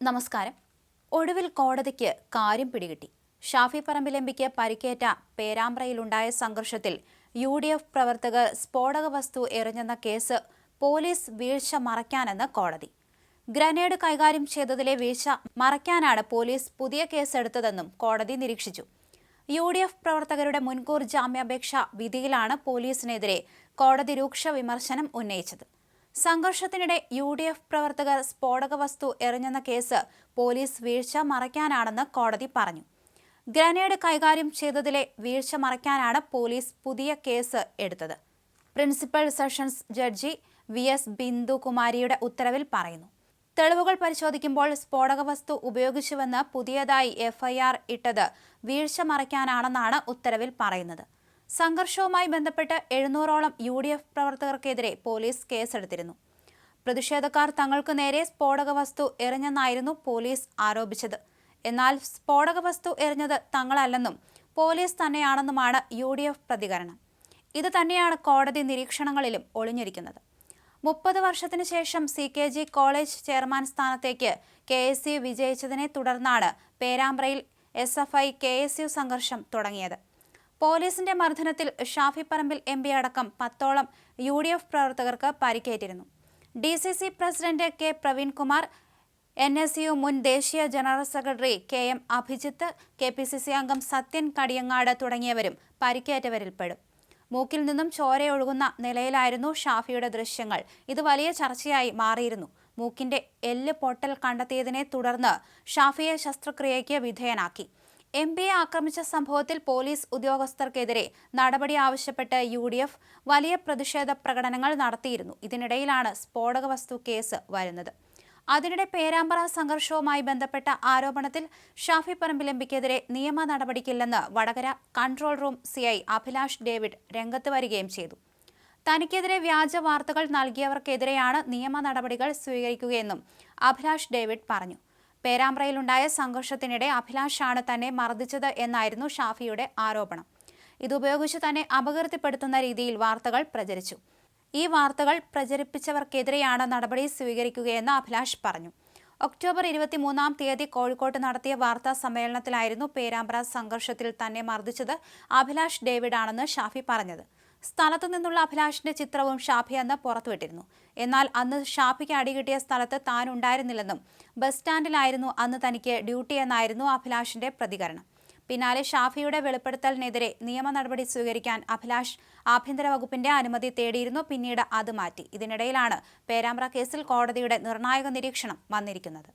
നമസ്കാരം. ഒടുവിൽ കോടതിക്ക് കാര്യം പിടികിട്ടി. ഷാഫി പറമ്പിൽ എംപിക്ക് പരിക്കേറ്റ പേരാമ്പ്രയിലുണ്ടായ സംഘർഷത്തിൽ യു ഡി എഫ് പ്രവർത്തകർ സ്ഫോടക വസ്തു എറിഞ്ഞെന്ന കേസ് പോലീസ് വീഴ്ച മറയ്ക്കാനെന്ന് കോടതി. ഗ്രനേഡ് കൈകാര്യം ചെയ്തതിലെ വീഴ്ച മറയ്ക്കാനാണ് പോലീസ് പുതിയ കേസെടുത്തതെന്നും കോടതി നിരീക്ഷിച്ചു. യു ഡി എഫ് പ്രവർത്തകരുടെ മുൻകൂർ ജാമ്യാപേക്ഷ വിധിയിലാണ് പോലീസിനെതിരെ കോടതി രൂക്ഷ വിമർശനം ഉന്നയിച്ചത്. സംഘർഷത്തിനിടെ യു ഡി എഫ് പ്രവർത്തകർ സ്ഫോടക വസ്തു എറിഞ്ഞെന്ന കേസ് പോലീസ് വീഴ്ച മറയ്ക്കാനാണെന്ന് കോടതി പറഞ്ഞു. ഗ്രനേഡ് കൈകാര്യം ചെയ്തതിലെ വീഴ്ച മറയ്ക്കാനാണ് പോലീസ് പുതിയ കേസ് എടുത്തത്. Principal sessions judge V S ബിന്ദുകുമാരിയുടെ ഉത്തരവിൽ പറയുന്നു. തെളിവുകൾ പരിശോധിക്കുമ്പോൾ സ്ഫോടക വസ്തു ഉപയോഗിച്ചുവെന്ന് പുതിയതായി എഫ്ഐആർ ഇട്ടത് വീഴ്ച മറയ്ക്കാനാണെന്നാണ് ഉത്തരവിൽ പറയുന്നത്. സംഘർഷവുമായി ബന്ധപ്പെട്ട് എഴുന്നൂറോളം യു ഡി എഫ് പ്രവർത്തകർക്കെതിരെ പോലീസ് കേസെടുത്തിരുന്നു. പ്രതിഷേധക്കാർ തങ്ങൾക്ക് നേരെ സ്ഫോടക വസ്തു എറിഞ്ഞെന്നായിരുന്നു പോലീസ് ആരോപിച്ചത്. എന്നാൽ സ്ഫോടക വസ്തു എറിഞ്ഞത് തങ്ങളല്ലെന്നും പോലീസ് തന്നെയാണെന്നുമാണ് യു ഡി എഫ് പ്രതികരണം. ഇത് തന്നെയാണ് കോടതി നിരീക്ഷണങ്ങളിലും ഒളിഞ്ഞിരിക്കുന്നത്. മുപ്പത് വർഷത്തിനു ശേഷം C K G college chairman സ്ഥാനത്തേക്ക് കെ എസ് യു വിജയിച്ചതിനെ തുടർന്നാണ് പേരാമ്പ്രയിൽ S F I K S U സംഘർഷം തുടങ്ങിയത്. പോലീസിന്റെ മർദ്ദനത്തിൽ ഷാഫി പറമ്പിൽ എം പി അടക്കം പത്തോളം യു ഡി എഫ് പ്രവർത്തകർക്ക് പരിക്കേറ്റിരുന്നു. D C C president K Praveenkumar N S U മുൻ ദേശീയ general secretary K M Abhijith K P C C അംഗം സത്യൻ കടിയങ്ങാട് തുടങ്ങിയവരും പരിക്കേറ്റവരിൽപ്പെടും മൂക്കിൽ നിന്നും ചോരയൊഴുകുന്ന നിലയിലായിരുന്നു ഷാഫിയുടെ ദൃശ്യങ്ങൾ. ഇത് വലിയ ചർച്ചയായി മാറിയിരുന്നു. മൂക്കിന്റെ എല്ല് പൊട്ടൽ കണ്ടെത്തിയതിനെ തുടർന്ന് ഷാഫിയെ ശസ്ത്രക്രിയയ്ക്ക് വിധേയനാക്കി. എം പിയെ ആക്രമിച്ച സംഭവത്തിൽ പോലീസ് ഉദ്യോഗസ്ഥർക്കെതിരെ നടപടി ആവശ്യപ്പെട്ട് യു ഡി എഫ് വലിയ പ്രതിഷേധ പ്രകടനങ്ങൾ നടത്തിയിരുന്നു. ഇതിനിടയിലാണ് സ്ഫോടക വസ്തു കേസ് വരുന്നത്. അതിനിടെ പേരാമ്പ്ര സംഘർഷവുമായി ബന്ധപ്പെട്ട ആരോപണത്തിൽ ഷാഫി പറമ്പിൽ എംപിക്കെതിരെ നിയമ നടപടിക്കില്ലെന്ന് Vadakara control room CI Abhilash David രംഗത്ത് വരികയും ചെയ്തു. തനിക്കെതിരെ വ്യാജ വാർത്തകൾ നൽകിയവർക്കെതിരെയാണ് നിയമ നടപടികൾ സ്വീകരിക്കുകയെന്നും അഭിലാഷ് ഡേവിഡ് പറഞ്ഞു. പേരാമ്പ്രയിലുണ്ടായ സംഘർഷത്തിനിടെ അഭിലാഷാണ് തന്നെ മർദ്ദിച്ചത് എന്നായിരുന്നു ഷാഫിയുടെ ആരോപണം. ഇതുപയോഗിച്ച് തന്നെ അപകീർത്തിപ്പെടുത്തുന്ന രീതിയിൽ വാർത്തകൾ പ്രചരിച്ചു. ഈ വാർത്തകൾ പ്രചരിപ്പിച്ചവർക്കെതിരെയാണ് നടപടി സ്വീകരിക്കുകയെന്ന് അഭിലാഷ് പറഞ്ഞു. ഒക്ടോബർ ഇരുപത്തിമൂന്നാം തീയതി കോഴിക്കോട്ട് നടത്തിയ വാർത്താ സമ്മേളനത്തിലായിരുന്നു പേരാമ്പ്ര സംഘർഷത്തിൽ തന്നെ മർദ്ദിച്ചത് അഭിലാഷ് ഡേവിഡ് ആണെന്ന് ഷാഫി പറഞ്ഞത്. സ്ഥലത്തു നിന്നുള്ള അഭിലാഷിന്റെ ചിത്രവും ഷാഫി അന്ന് പുറത്തുവിട്ടിരുന്നു. എന്നാൽ അന്ന് ഷാഫിക്ക് അടികിട്ടിയ സ്ഥലത്ത് താൻ ഉണ്ടായിരുന്നില്ലെന്നും ബസ് സ്റ്റാൻഡിലായിരുന്നു അന്ന് തനിക്ക് ഡ്യൂട്ടി എന്നായിരുന്നു അഭിലാഷിന്റെ പ്രതികരണം. പിന്നാലെ ഷാഫിയുടെ വെളിപ്പെടുത്തലിനെതിരെ നിയമ നടപടി സ്വീകരിക്കാൻ അഭിലാഷ് ആഭ്യന്തര വകുപ്പിന്റെ അനുമതി തേടിയിരുന്നു പിന്നീട് അത് മാറ്റി. ഇതിനിടയിലാണ് പേരാമ്പ്ര കേസിൽ കോടതിയുടെ നിർണായക നിരീക്ഷണം വന്നിരിക്കുന്നത്.